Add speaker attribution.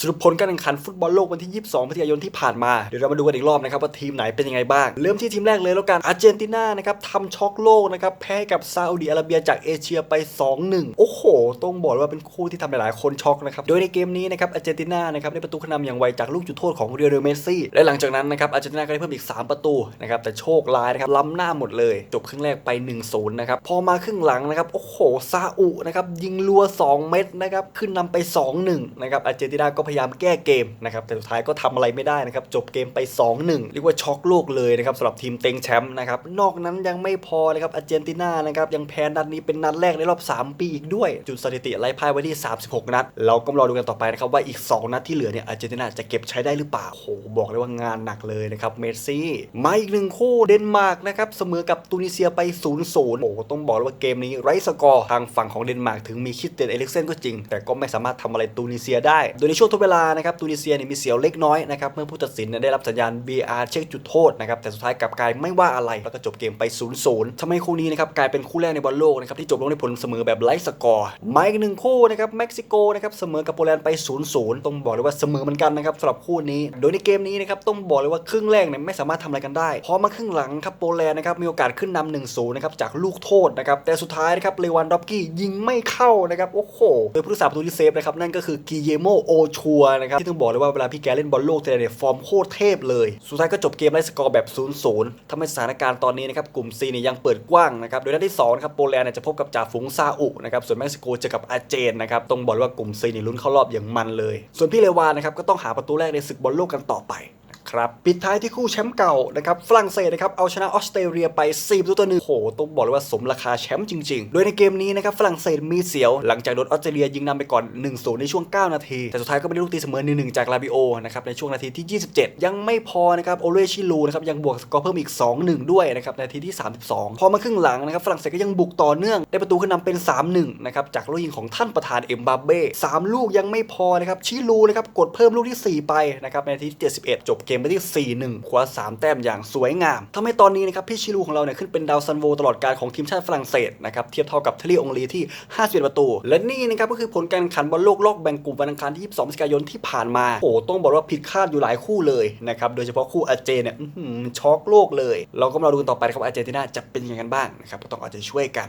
Speaker 1: สรุปผลการแข่งขันฟุตบอลโลกวันที่ 22พฤศจิกายนที่ผ่านมา เดี๋ยวเรามาดูกันอีกรอบนะครับว่าทีมไหนเป็นยังไงบ้าง เริ่มที่ทีมแรกเลยแล้วกันอาร์เจนตินานะครับทำช็อกโลกนะครับแพ้กับซาอุดิอาระเบียจากเอเชียไป 2-1 โอ้โห ต้องบอกเลยว่าเป็นคู่ที่ทำหลายๆคนช็อกนะครับ โดยในเกมนี้นะครับอาร์เจนตินานะครับได้ประตูขึ้นนำอย่างไวจากลูกจุดโทษของเรียลเมสซี่และหลังจากนั้นนะครับอาร์เจนตินาก็ได้เพิ่มอีก 3 ประตูนะครับแต่โชคร้ายนะครับล้ำหน้าหมดเลย จบครึ่งแรกไป 1-0 นะครับพอมาครึ่งหลังนะครับโอ้โหซาอุนะครับยิงรัว 2 เม็ดนะครับขึ้นนำไป 2-1 นะครับอาร์เจนตินาก็พยายามแก้เกมนะครับแต่สุดท้ายก็ทำอะไรไม่ได้นะครับจบเกมไป 2-1 เรียกว่าช็อกโลกเลยนะครับสำหรับทีมเต็งแชมป์นะครับนอกนั้นยังไม่พอนะครับอาร์เจนตินานะครับยังแพ้นัดนี้เป็นนัดแรกในรอบ 3 ปีอีกด้วย จุดสถิติไล่พ่ายไว้ที่ 36 นัด เราก็รอดูกันต่อไปนะครับว่าอีก 2 นัดที่เหลือเนี่ยอาร์เจนตินาจะเก็บใช้ได้หรือเปล่าโหบอกเลยว่างานหนักเลยนะครับเมสซี่มาอีกหนึ่งคู่เดนมาร์กนะครับเสมอกับตูนิเซียไป 0-0โอ้ต้องบอกเลยว่าเกมนี้ไร้สกอร์ทางฝั่งของเดนมาร์กถึงมีคิดเตนเอลิกเซนก็จริง แต่ก็ไม่สามารถทำอะไรตูนิเซียได้โดยในช่วงทดเวลานะครับตูนิเซียเนี่ยมีเสียวเล็กน้อยนะครับเมื่อผู้ตัดสินเนี่ยได้รับสัญญาณ BR เช็คจุดโทษนะครับแต่สุดท้ายกลับกลายไม่ว่าอะไรแล้วก็จบเกมไป0-0ทำให้คู่นี้นะครับกลายเป็นคู่แรกในบอลโลกนะครับที่จบลงด้วยผลเสมอแบบไร้สกอร์มาอีกหนึ่งคู่นะครับเม็กซิโกนะครับเสมอกับโปแลนด์ไป0-0ต้องบอกเลยว่าเสมอเหมือนกันนะครับสำหรับคู่นี้ โดยในเกมนี้นะครับต้องบอกเลยว่าครึ่งแรกเนี่ยไม่สามารถทำอะไรกันได้พอมาครึ่งหลังครับโปแลนด์นะครับมีโอกาสขึ้นนำ1-0นะครับจากลูกโทษนะครับแต่สุดท้ายนะครับเลวันดอฟกี้ยิงไม่เข้านะครับโอ้โหโดยผู้รักษาประตูที่เซฟนะครับนั่นก็คือกิเยโมโอชัวนะครับ ที่ต้องบอกเลยว่าเวลาพี่แกเล่นบอลโลกทีไรเนี่ยฟอร์มโคตรเทพเลย สุดท้ายก็จบเกมไร้สกอร์แบบ0-0ทำให้สถานการณ์ตอนนี้นะครับกลุ่ม C เนี่ยยังเปิดกว้างนะครับ โดยนัดที่2นะครับโปแลนด์เนี่ยจะพบกับจ่าฝูงซาอุนะครับ ส่วนเม็กซิโกเจอกับอาเจนนะครับต้องบอกเลยว่ากลุ่ม C นี่ลุ้นเข้ารอบอย่างมันเลย ส่วนพี่เลวานนะครับก็ต้องหาประตูแรกในศึกบอลโลกกันต่อไป ครับปิดท้ายที่คู่แชมป์เก่านะครับฝรั่งเศสนะครับเอาชนะออสเตรเลียไป4ประตูต่อหนึ่งโหต้องบอกเลยว่าสมราคาแชมป์จริงๆ โดยในเกมนี้นะครับฝรั่งเศสมีเสียว หลังจากโดนออสเตรเลียยิงนำไปก่อน1-0ในช่วง 9 นาที แต่สุดท้ายก็ไม่ได้ลูกตีเสมอ1-1จากลาบิโอนะครับในช่วงนาทีที่ 27 ยังไม่พอนะครับโอเลชิลูนะครับยังบวกสกอร์เพิ่มอีก 2-1 ด้วยนะครับนาทีที่ 32 พอมาครึ่งหลังนะครับฝรั่งเศสก็ยังบุกต่อเนื่องได้ประตูขึ้นนำเป็น 3-1นะครับจากลูกยิงของท่านประธานเอ็มบาเบ้สามลูกยังไม่พอนะครับชิลูนะครับกดเพิ่มลูกที่ 4 ไปนะครับในนาทีที่ 71 จบเกมมไปที่ 4-1 คว้า 3 แต้มอย่างสวยงามทำให้ตอนนี้นะครับพี่ชิลูของเราเนี่ยขึ้นเป็นดาวซันโวตลอดการของทีมชาติฝรั่งเศสนะครับเทียบเท่ากับเทลีองลีที่ 51 ประตู และนี่นะครับก็คือผลการแข่งขันบอลโลกรอบแบ่งกลุ่มวันอังคารที่ 22พฤศจิกายนที่ผ่านมาโอ้โหต้องบอกว่าผิดคาดอยู่หลายคู่เลยนะครับโดยเฉพาะคู่อาเจเนี่ยช็อกโลกเลย เราก็มาดูกันต่อไปนะครับอาเจนตินาจะเป็นยังไงกันบ้างนะครับก็ต้องเอาใจช่วยกัน